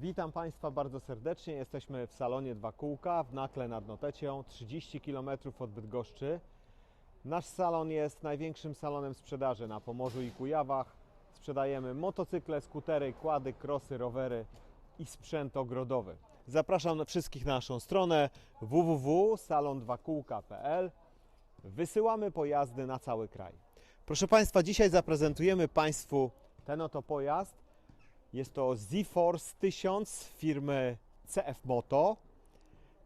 Witam Państwa bardzo serdecznie. Jesteśmy w salonie Dwa Kółka w Nakle nad Notecią, 30 km od Bydgoszczy. Nasz salon jest największym salonem sprzedaży na Pomorzu i Kujawach. Sprzedajemy motocykle, skutery, kłady, krosy, rowery i sprzęt ogrodowy. Zapraszam wszystkich na naszą stronę www.salon2kółka.pl. Wysyłamy pojazdy na cały kraj. Proszę Państwa, dzisiaj zaprezentujemy Państwu ten oto pojazd. Jest to Z-Force 1000 firmy CF Moto,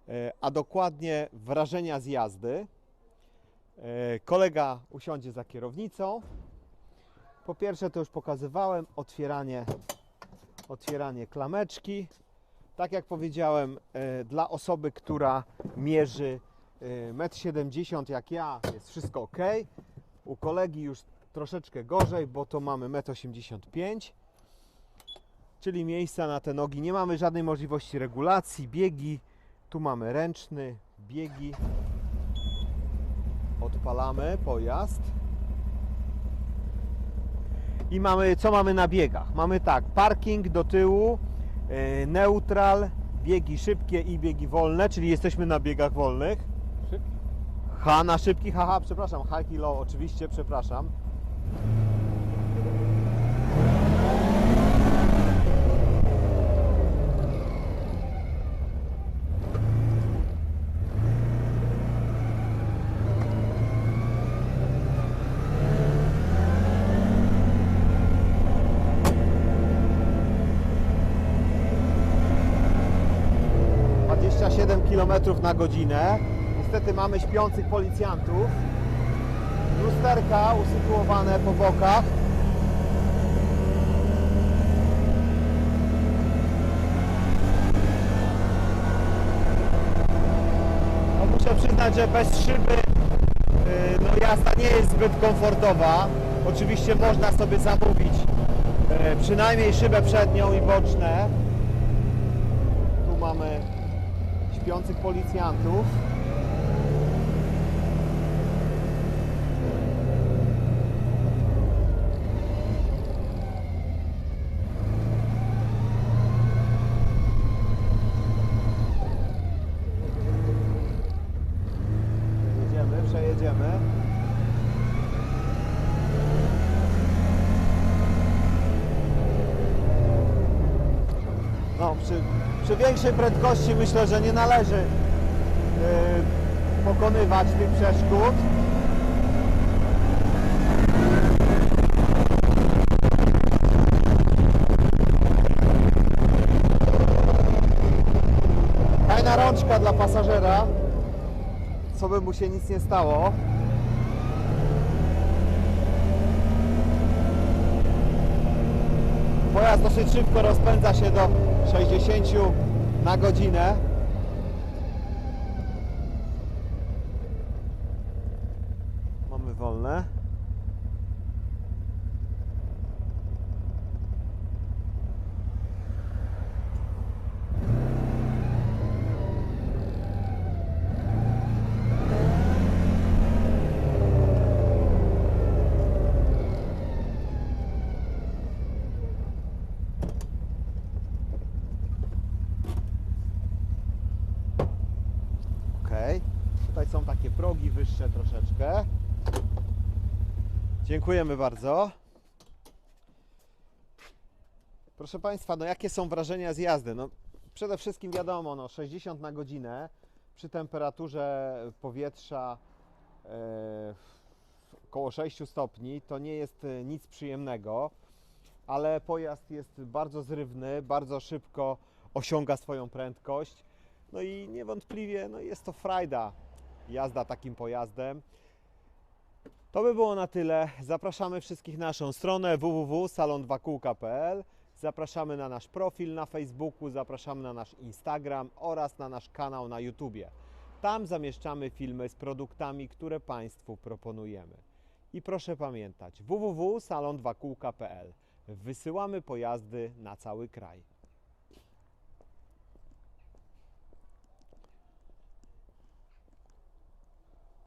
e, a dokładnie wrażenia z jazdy. E, Kolega usiądzie za kierownicą. Po pierwsze, to już pokazywałem, otwieranie, otwieranie klameczki. Tak jak powiedziałem, e, dla osoby, która mierzy e, 1,70 m jak ja, jest wszystko ok. U kolegi już troszeczkę gorzej, bo to mamy 1,85 m czyli miejsca na te nogi. Nie mamy żadnej możliwości regulacji, biegi. Tu mamy ręczny, biegi. Odpalamy pojazd. I mamy, co mamy na biegach? Mamy tak, parking do tyłu, e, neutral, biegi szybkie i biegi wolne, czyli jesteśmy na biegach wolnych. Szybki. H na szybkich, haha, przepraszam, high low, oczywiście, przepraszam. Dwadzieścia siedem km na godzinę. Niestety mamy śpiących policjantów. Lusterka usytuowane po bokach. No muszę przyznać, że bez szyby yy, no jazda nie jest zbyt komfortowa. Oczywiście można sobie zamówić yy, przynajmniej szybę przednią i boczne. Tu mamy śpiących policjantów. Jedziemy, przejedziemy. No, przy, przy większej prędkości myślę, że nie należy yy, pokonywać tych przeszkód. Fajna rączka dla pasażera, co by mu się nic nie stało. Pojazd dosyć szybko rozpędza się do 60 na godzinę. Mamy wolne. Ok. Tutaj są takie progi wyższe troszeczkę. Dziękujemy bardzo. Proszę Państwa, no jakie są wrażenia z jazdy? No, przede wszystkim wiadomo, no 60 na godzinę przy temperaturze powietrza e, około 6 stopni to nie jest e, nic przyjemnego, ale pojazd jest bardzo zrywny, bardzo szybko osiąga swoją prędkość. No i niewątpliwie no jest to frajda jazda takim pojazdem. To by było na tyle. Zapraszamy wszystkich na naszą stronę www.salon2kółka.pl. Zapraszamy na nasz profil na Facebooku, zapraszamy na nasz Instagram oraz na nasz kanał na YouTubie. Tam zamieszczamy filmy z produktami, które Państwu proponujemy. I proszę pamiętać www.salon2kółka.pl. Wysyłamy pojazdy na cały kraj.